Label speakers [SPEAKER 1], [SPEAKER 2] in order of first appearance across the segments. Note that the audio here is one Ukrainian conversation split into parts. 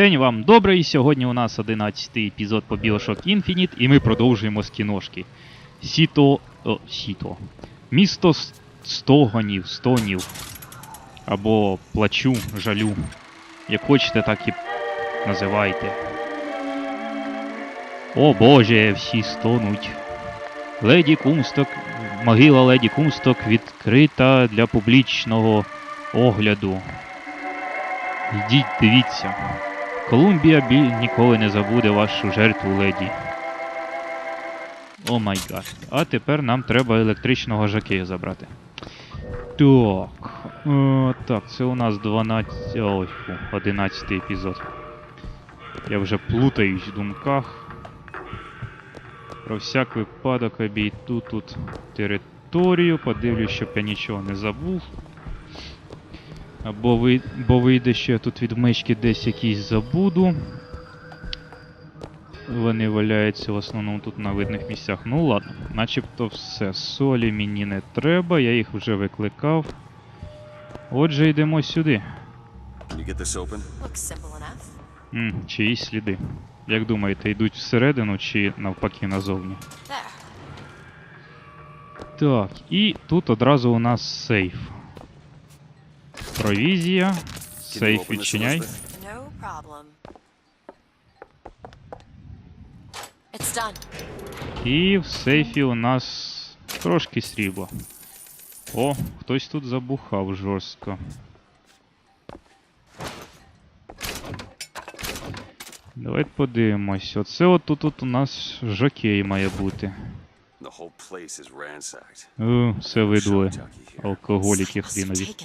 [SPEAKER 1] День вам добрий. Сьогодні у нас 11-й епізод по Bioshock Infinite, і ми продовжуємо з кіношки. Сіто. О, Сіто. Місто стогонів, стонів. Або плачу, жалю. Як хочете, так і називайте. О Боже, всі стонуть. Леді Кумсток, могила Леді Кумсток відкрита для публічного огляду. Йдіть, дивіться. Колумбія біль ніколи не забуде вашу жертву леді. О май гад. А тепер нам треба електричного жакея забрати. Так. Е, так, це у нас 12. Ой, фу, 11 епізод. Я вже плутаюсь в думках. Про всяк випадок обійду тут територію, подивлюсь, щоб я нічого не забув. Або ви, бо вийде, що я тут від мишки десь якісь забуду. Вони валяються в основному тут на видних місцях. Ну ладно, начебто все. Солі мені не треба, я їх вже викликав. Отже, йдемо сюди. М, чиїсь сліди. Як думаєте, йдуть всередину чи навпаки назовні?
[SPEAKER 2] There.
[SPEAKER 1] Так, і тут одразу у нас сейф. Провізія. Сейф відчиняй.
[SPEAKER 2] No problem. It's done.
[SPEAKER 1] І в сейфі у нас трошки срібла. О, хтось тут забухав жорстко. Давайте подивимось. Оце от тут, тут у нас жокей має бути. О, все видули. Алкоголіки хрінові.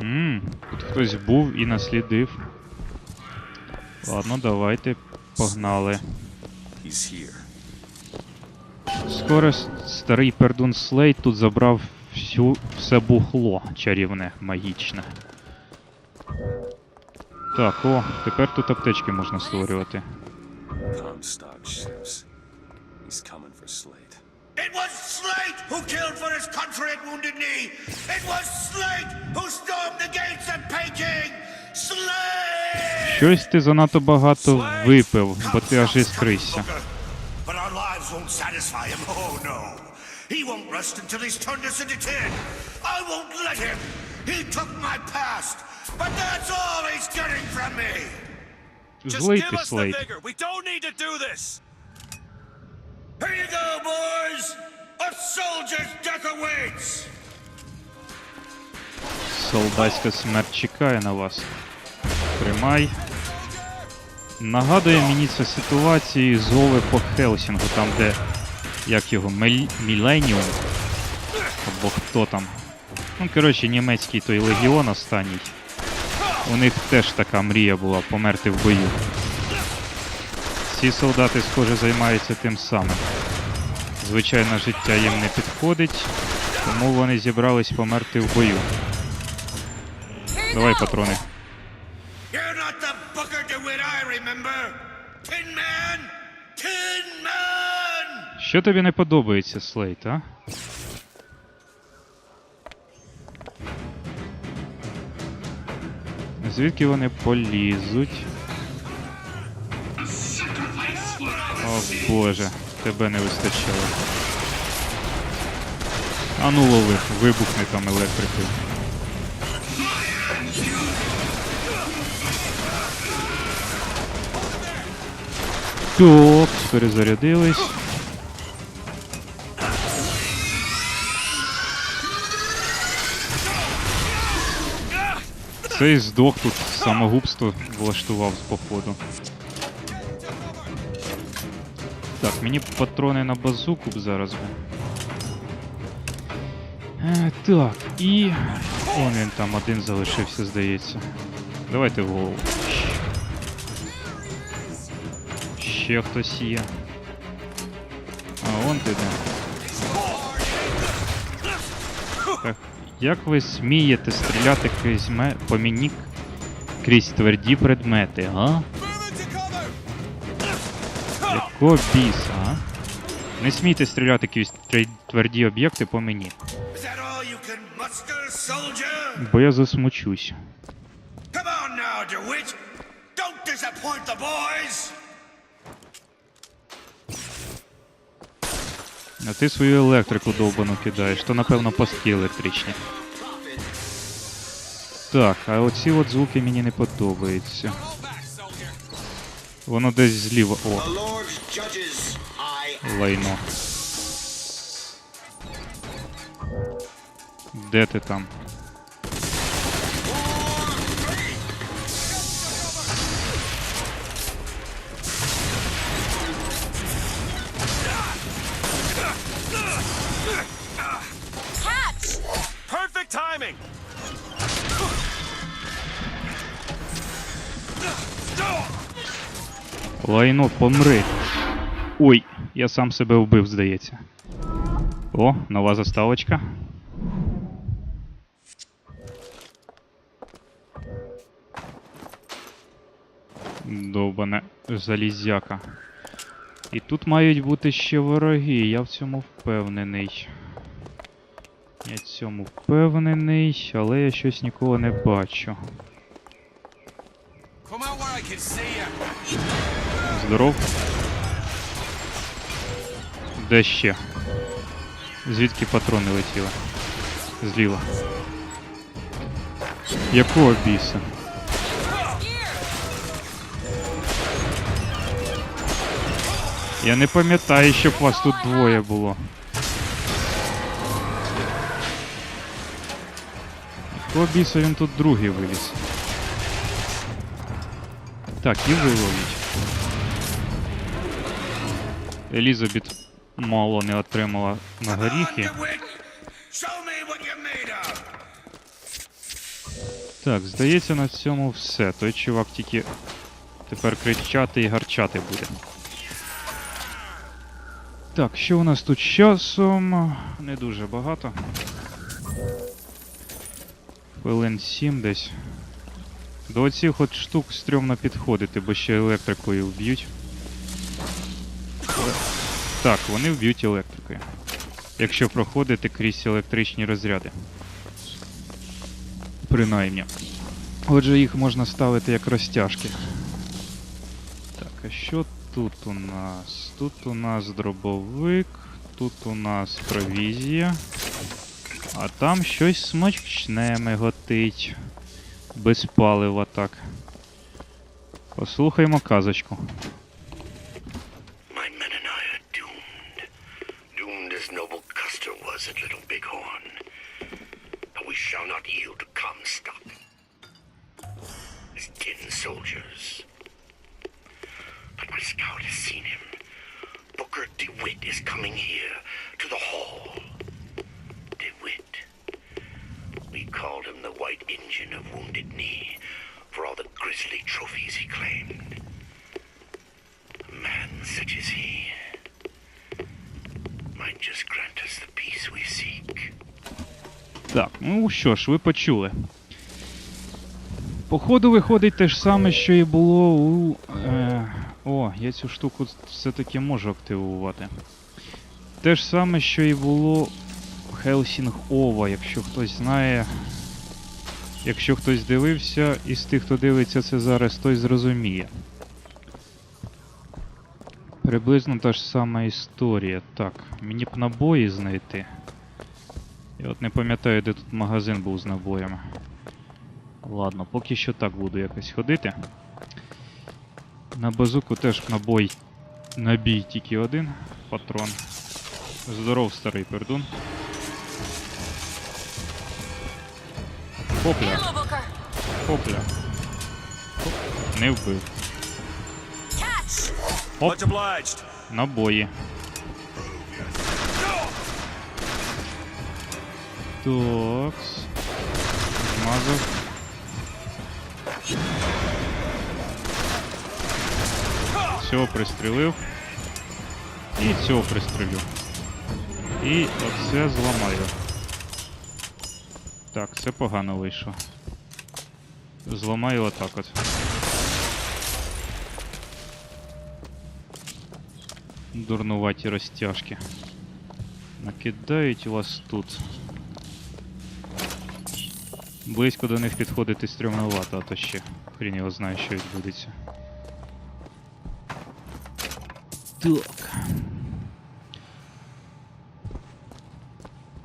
[SPEAKER 1] Ммм, тут хтось був і наслідив. Ладно, давайте. Погнали. Скоро старий пердун Слейд тут забрав всю, все бухло чарівне, магічне. Так, о, тепер тут аптечки можна створювати.
[SPEAKER 3] Comstock ships. He's coming for Slate.
[SPEAKER 4] It was Slate who killed for his country at Wounded Knee. It was Slate who stormed the gates at Peking. Slate!
[SPEAKER 1] Щось ти занадто багато випив, бо ти аж іскрився.
[SPEAKER 4] But our lives won't satisfy him. Oh no. He won't rest until he's turned us into tin. I won't let him. He took my past. But that's all he's getting from me.
[SPEAKER 1] Злий ти, Слейд.
[SPEAKER 5] We don't need to do this.
[SPEAKER 4] Here you go, boys. A soldier's death awaits.
[SPEAKER 1] Солдатська смерть чекає на вас. Тримай. Нагадує мені ця ситуація з Ови по Хелсінгу, там де. Як його? Міленіум? Або хто там? Ну, коротше, німецький той легіон останній. У них теж така мрія була померти в бою. Ці солдати, схоже, займаються тим самим. Звичайно, життя їм не підходить, тому вони зібрались померти в бою. Давай патрони. Що тобі не подобається, Слейт, а? Звідки вони полізуть? О боже, тебе не вистачало. А ну лови, вибухни там електрикою. Так, перезарядились. Цей здох тут самогубство влаштував з походу. Так, мені патрони на базуку б зараз. Е, так, і. Он він там один залишився, здається. Давайте в голову. Ще хтось є. А, вон ти де. Так, як ви смієте стріляти крізь ме... по мені крізь тверді предмети, а? Якого біса, а? Не смійте стріляти тре- тверді об'єкти по мені. Бо я засмучусь. А ти свою електрику довбану кидаєш, то напевно пастки електричні. Так, а оці от звуки мені не подобаються. Воно десь зліва. О,
[SPEAKER 4] judges, I
[SPEAKER 1] лайно. Де ти там? Лайно, помри. Ой, я сам себе вбив, здається. О, нова заставочка. Довбане залізяка. І тут мають бути ще вороги, я в цьому впевнений. Я в цьому впевнений, але я щось нікого не бачу. Здоров. Де ще? Звідки патрони летіли? Зліва. Якого біса? Я не пам'ятаю, щоб вас тут двоє було. Якого біса він тут другий виліз? Так, і виловіть. Елізабет мало не отримала на горіхи. Так, здається, на цьому все. Той чувак тільки тепер кричати і гарчати буде. Так, що у нас тут з часом? Не дуже багато. Хвилин 7 десь. До оцих от штук стрьомно підходити, бо ще електрикою вб'ють. Так, вони вб'ють електрикою. Якщо проходити крізь електричні розряди. Принаймні. Отже, їх можна ставити як розтяжки. Так, а що тут у нас? Тут у нас дробовик, тут у нас провізія. А там щось смачне миготить. Без палива так. Послухаємо казочку. Так, ну що ж, ви почули. Походу виходить те ж саме, що і було у. Е, о, я цю штуку все-таки можу активувати. Те ж саме, що і було у Хелсінг Ова, якщо хтось знає. Якщо хтось дивився, із тих, хто дивиться це зараз, той зрозуміє. Приблизно та ж сама історія. Так, мені б набої знайти. Я от не пам'ятаю, де тут магазин був з набоями. Ладно, поки що так буду якось ходити. На базуку теж набой. Набій тільки один патрон. Здоров, старий пердун. Хопля, хопля. Хоп. Не вбив. Оп. Набої. Такс. Змазав. Цього пристрілив. І цього пристрілю. І оце зламаю. Так, це погано вийшло. Зламаю отак от. Дурнуваті розтяжки. Накидають вас тут. Близько до них підходити стрьомновато, а то ще хрін його знає, що відбудеться. Так.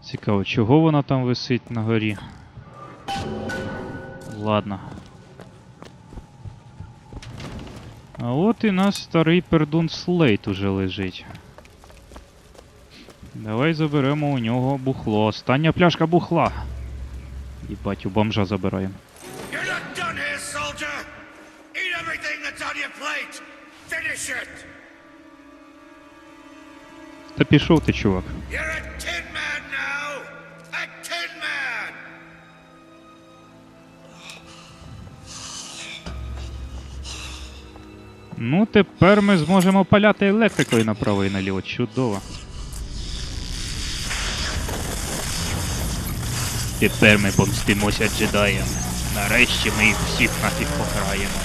[SPEAKER 1] Цікаво, чого вона там висить на горі? Ладно. А от і наш старий пердун Слейт уже лежить. Давай заберемо у нього бухло. Остання пляшка бухла. Їбать, у бомжа забираємо. Та пішов ти, чувак. Ну, тепер ми зможемо паляти електрикою направо і наліво. Чудово. Тепер ми помстимося джедаям. Нарешті ми їх всіх нафіг пограємо.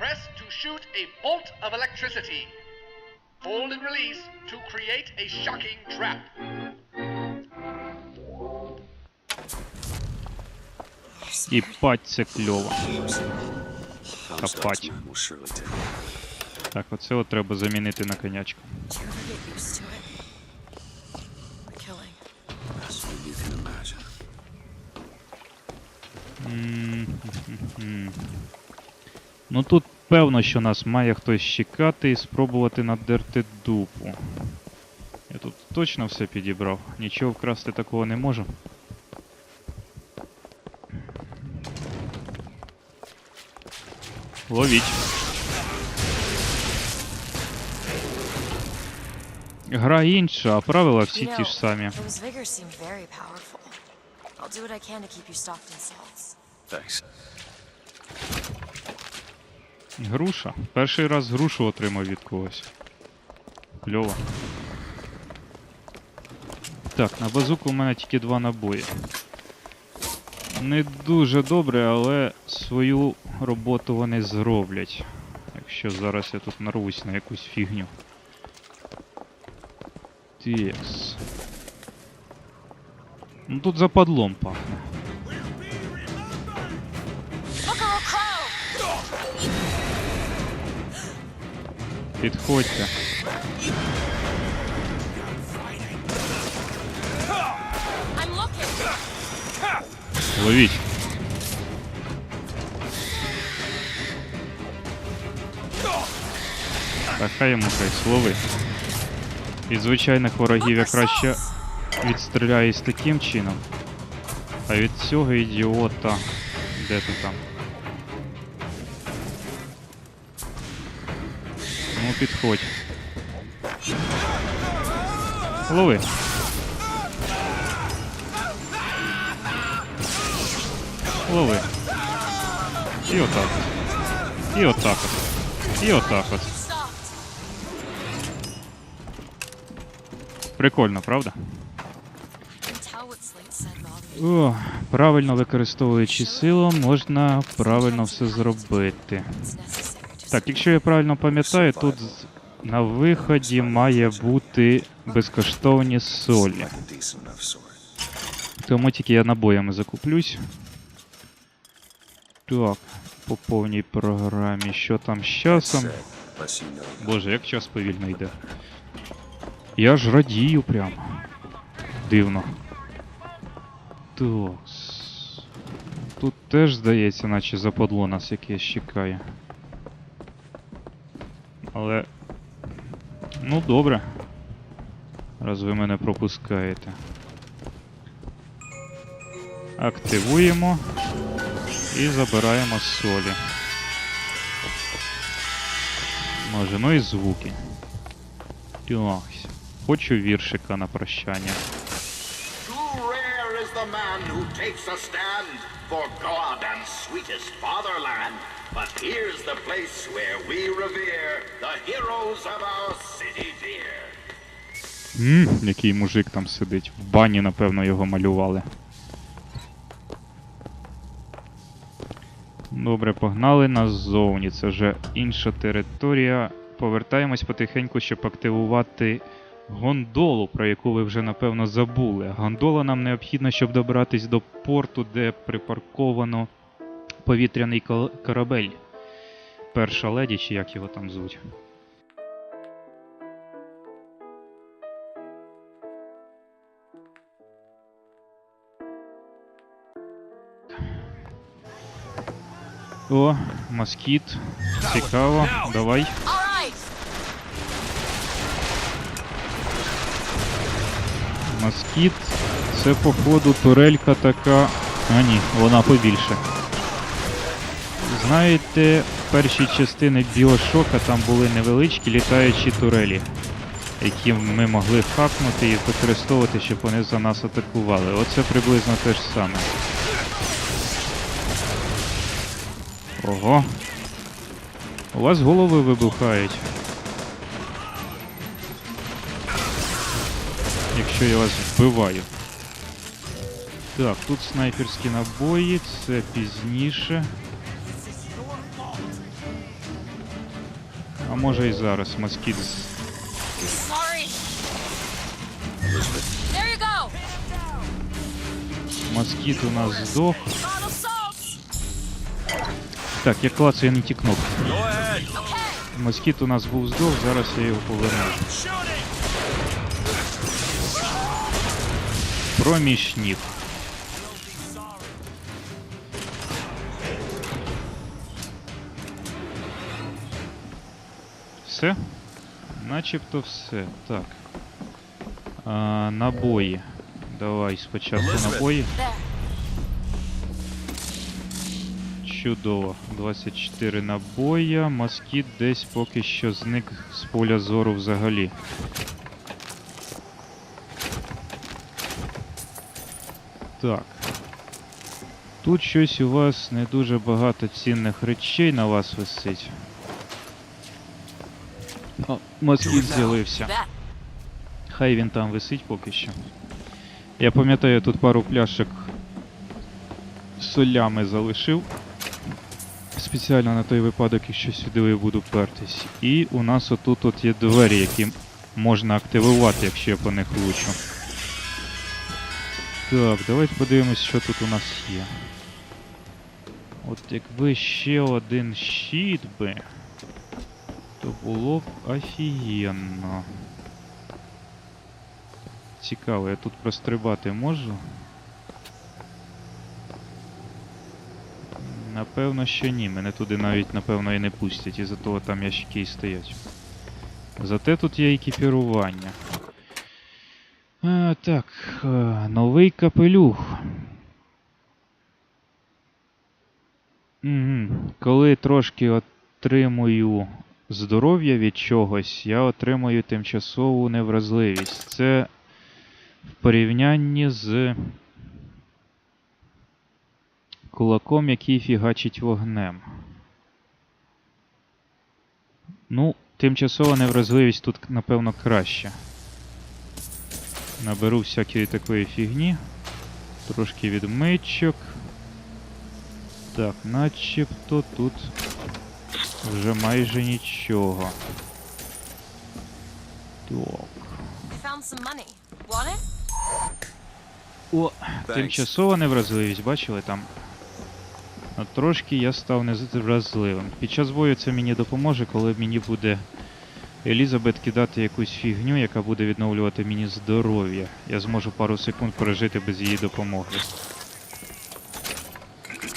[SPEAKER 6] Press to shoot a bolt of electricity. Hold and release to create a shocking trap.
[SPEAKER 1] І це кльово.
[SPEAKER 3] It.
[SPEAKER 1] Так, оце от треба замінити на конячку. Ну тут певно, що нас має хтось чекати і спробувати надерти дупу. Я тут точно все підібрав. Нічого вкрасти такого не можу. Ловіть. Гра інша, а правила всі ті ж самі.
[SPEAKER 3] Thanks.
[SPEAKER 1] Груша. Перший раз грушу отримав від когось. Кльово. Так, на базуку у мене тільки два набої. Не дуже добре, але свою роботу вони зроблять. Якщо зараз я тут нарвусь на якусь фігню. Текс. Ну тут западлом пахне. Підходьте. Ловіть. Та хай йому хай лови. Від звичайних ворогів я краще відстріляюсь таким чином. А від цього ідіота. Де ти там? Підходь. Лови. Лови. І отак. І отак. І отак от. Прикольно, правда? О, правильно використовуючи силу, можна правильно все зробити. Так, якщо я правильно пам'ятаю, тут на виході має бути безкоштовні солі. Тому тільки я набоями закуплюсь. Так, по повній програмі. Що там з часом? Боже, як час повільно йде. Я ж радію прям. Дивно. Так. Тут теж, здається, наче западло нас якесь чекає. Але. Ну, добре. Раз ви мене пропускаєте. Активуємо і забираємо солі. Може, ну і звуки. Так. Хочу віршика на прощання.
[SPEAKER 7] Man who takes a stand for God and sweetest fatherland. But here's the place where we revere the heroes of our city dear.
[SPEAKER 1] Ммм, який мужик там сидить. В бані, напевно, його малювали. Добре, погнали назовні. Це вже інша територія. Повертаємось потихеньку, щоб активувати гондолу, про яку ви вже напевно забули. Гондола нам необхідна, щоб добратись до порту, де припарковано повітряний корабель. Перша леді, чи як його там звуть. О, москіт. Цікаво. Давай. Москіт. Це походу турелька така. А ні, вона побільше. Знаєте, перші частини Біошока там були невеличкі літаючі турелі, які ми могли хакнути і використовувати, щоб вони за нас атакували. Оце приблизно те ж саме. Ого. У вас голови вибухають. якщо я вас вбиваю. Так, тут снайперські набої, це пізніше. А може і зараз москіт з-
[SPEAKER 2] Sorry. There you go.
[SPEAKER 1] москіт у нас здох.
[SPEAKER 2] Bottle salts.
[SPEAKER 1] Так, я клацаю не ті кнопки.
[SPEAKER 5] Go ahead.
[SPEAKER 2] Okay.
[SPEAKER 1] Москіт у нас був здох, зараз я його поверну.
[SPEAKER 5] It!
[SPEAKER 1] Все? Начебто все. Так. А, набої. Давай спочатку набої. Чудово. 24 набоя. Москіт десь поки що зник з поля зору взагалі. Так. Тут щось у вас не дуже багато цінних речей на вас висить. О, москіт з'явився. Хай він там висить поки що. Я пам'ятаю, тут пару пляшок з солями залишив. Спеціально на той випадок, якщо сюди я буду пертись. І у нас отут от є двері, які можна активувати, якщо я по них влучу. Так, давайте подивимось, що тут у нас є. От якби ще один щит би, то було б офігенно. Цікаво, я тут прострибати можу? Напевно, що ні. Мене туди навіть, напевно, і не пустять, із-за того там ящики і стоять. Зате тут є екіпірування. Так, е, новий капелюх. Угу. Коли трошки отримую здоров'я від чогось, я отримую тимчасову невразливість. Це в порівнянні з кулаком, який фігачить вогнем. Ну, тимчасова невразливість тут, напевно, краще. Наберу всякої такої фігні. Трошки відмичок. Так, начебто тут вже майже нічого. Так. О, тимчасова невразливість, бачили там? От трошки я став невразливим. Під час бою це мені допоможе, коли мені буде Елізабет кидати якусь фігню, яка буде відновлювати мені здоров'я. Я зможу пару секунд прожити без її допомоги.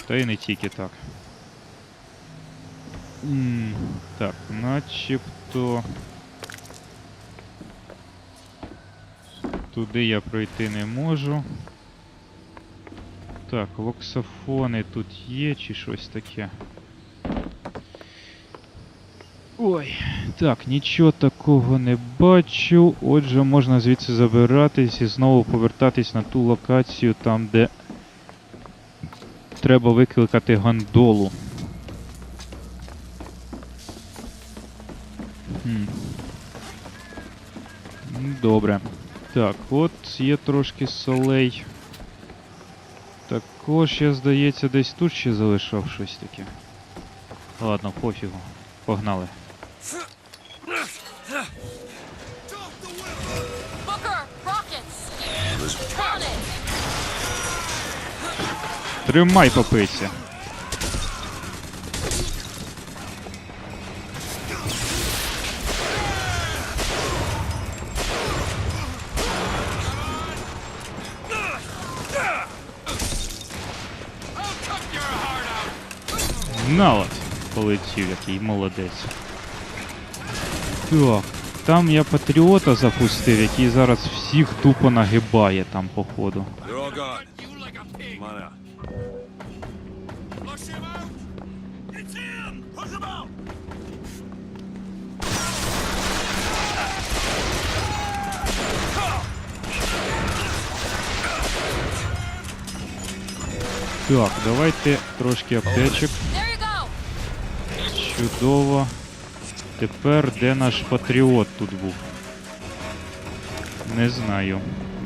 [SPEAKER 1] Та й не тільки так. М, Так, начебто. Туди я пройти не можу. Так, локсофони тут є чи щось таке. Ой, так, нічого такого не бачу. Отже, можна звідси забиратись і знову повертатись на ту локацію, там, де треба викликати гондолу. Хм. Ну, Добре. Так, от є трошки солей. Також, я здається, десь тут ще залишав щось таке. Ладно, пофігу. Погнали.
[SPEAKER 4] Booker, rockets. Found
[SPEAKER 1] it. Тримай попиці. Налад полетів, який молодець. Так, там я патріота запустив, який зараз всіх тупо нагибає там, походу. Так, давайте трошки аптечок. Чудово. Тепер де наш патріот тут був? Не знаю.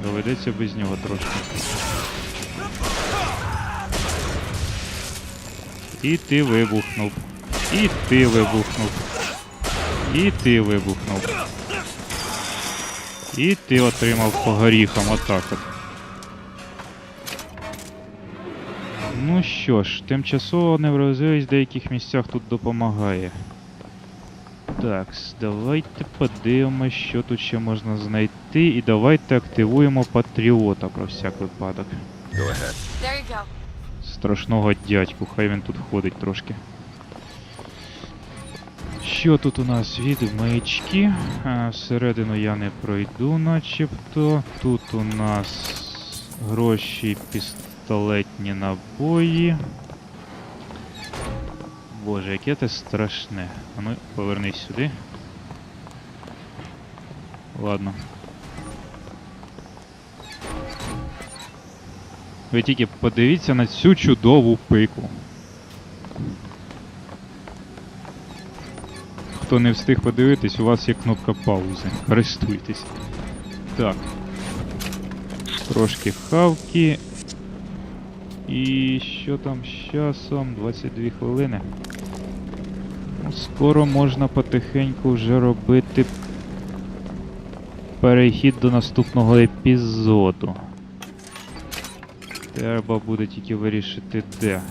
[SPEAKER 1] Доведеться без нього трошки. І ти вибухнув. І ти вибухнув. І ти вибухнув. І ти отримав по горіхам отак от. Ну що ж, тимчасово невразивість в деяких місцях тут допомагає. Так, давайте подивимось, що тут ще можна знайти. І давайте активуємо патріота про всяк випадок. Страшного дядьку, хай він тут ходить трошки. Що тут у нас від маячки? А, Всередину я не пройду, начебто. Тут у нас гроші, пістолетні набої. Боже, яке це страшне. А ну, повернись сюди. Ладно. Ви тільки подивіться на цю чудову пику. Хто не встиг подивитись, у вас є кнопка паузи. Користуйтесь. Так. Трошки хавки. І що там з часом? 22 хвилини. Скоро можна потихеньку вже робити перехід до наступного епізоду. Треба буде тільки вирішити де.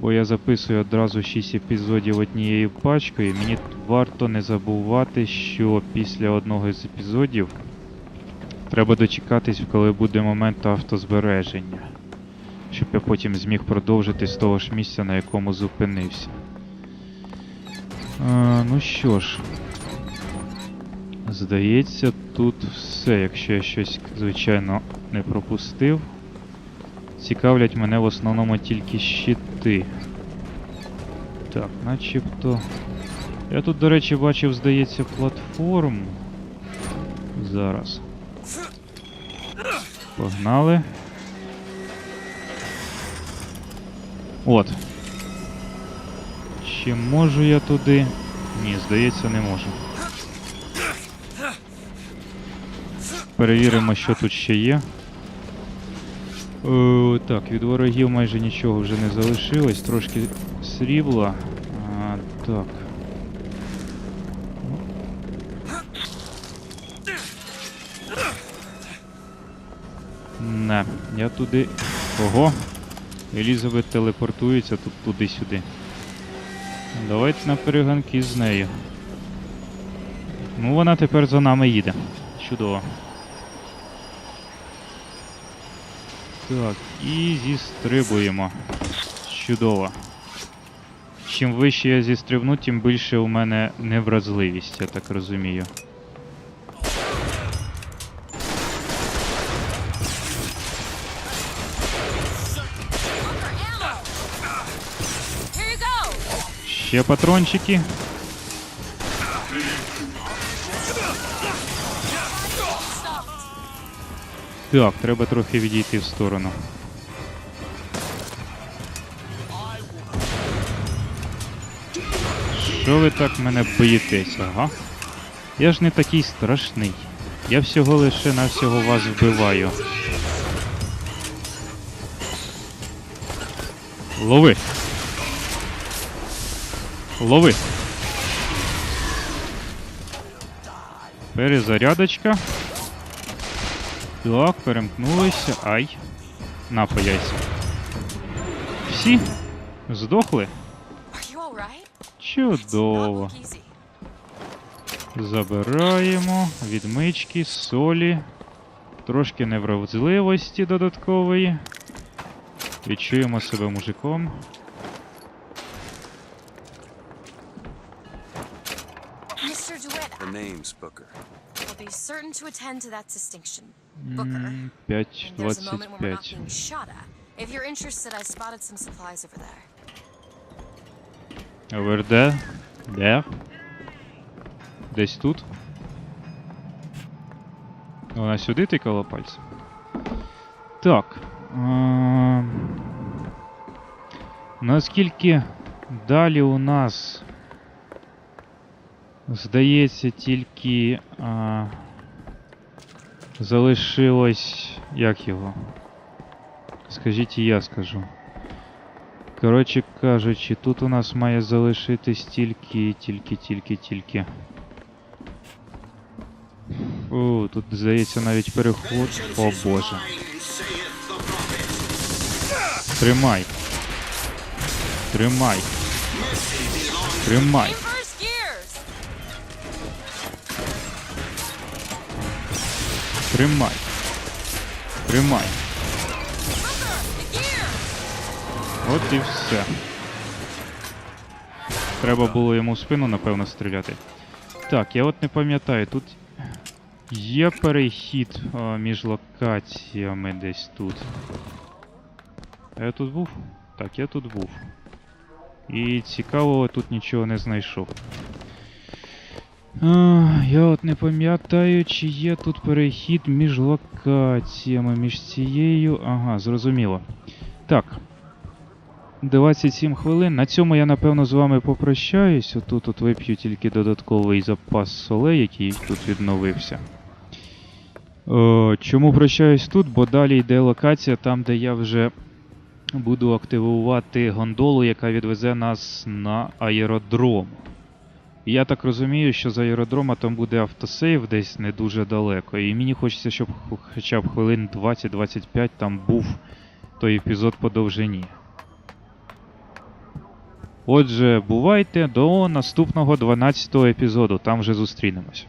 [SPEAKER 1] Бо я записую одразу 6 епізодів однією пачкою. Мені варто не забувати, що після одного з епізодів треба дочекатись, коли буде момент автозбереження. Щоб я потім зміг продовжити з того ж місця, на якому зупинився. Ну що ж. Здається, тут все, якщо я щось, звичайно, не пропустив. Цікавлять мене в основному тільки щити. Так, начебто. Я тут, до речі, бачив, здається, платформу. Зараз. Погнали. От. Чи можу я туди? Ні, здається, не можу. Перевіримо, що тут ще є. Е, так, від ворогів майже нічого вже не залишилось, трошки срібла. А, так. Не, я туди. Ого! Елізабет телепортується тут туди-сюди. Давайте на перегонки з нею. Ну, вона тепер за нами їде. Чудово. Так, і зістрибуємо. Чудово. Чим вище я зістрибну, тим більше у мене невразливість, я так розумію. Ще патрончики. Так, треба трохи відійти в сторону. Що ви так мене боїтесь, ага? Я ж не такий страшний. Я всього лише навсього вас вбиваю. Лови! Лови! Перезарядочка. Так, перемкнулися. Ай. Напаяйся. Всі? Здохли? Чудово. Забираємо відмички, солі, трошки невразливості додаткової. Відчуємо себе мужиком.
[SPEAKER 3] Name's Booker.
[SPEAKER 2] I'll be certain to attend to that distinction. Booker. There's a moment when we're not
[SPEAKER 1] 5.25.
[SPEAKER 2] being shot at. If you're interested, I spotted some supplies over there.
[SPEAKER 1] Over there? Де? Десь тут? Вона сюди тикала пальцем. Так. Наскільки далі у нас здається тільки а, залишилось. Як його? Скажіть і я скажу. Коротше кажучи, тут у нас має залишитись тільки, тільки, тільки, тільки. О, тут здається навіть переход. О боже. Тримай. Тримай. Тримай. Тримай. Тримай. От і все. Треба було йому в спину, напевно, стріляти. Так, я от не пам'ятаю, тут є перехід а, між локаціями десь тут. А я тут був? Так, я тут був. І цікавого тут нічого не знайшов. А, я от не пам'ятаю, чи є тут перехід між локаціями, між цією. Ага, зрозуміло. Так. 27 хвилин. На цьому я напевно з вами попрощаюсь. Отут от вип'ю тільки додатковий запас солей, який тут відновився. О, чому прощаюсь тут? Бо далі йде локація, там, де я вже буду активувати гондолу, яка відвезе нас на аеродром. Я так розумію, що за аеродрома там буде автосейв десь не дуже далеко. І мені хочеться, щоб хоча б хвилин 20-25 там був той епізод по довжині. Отже, бувайте до наступного 12 епізоду, там вже зустрінемось.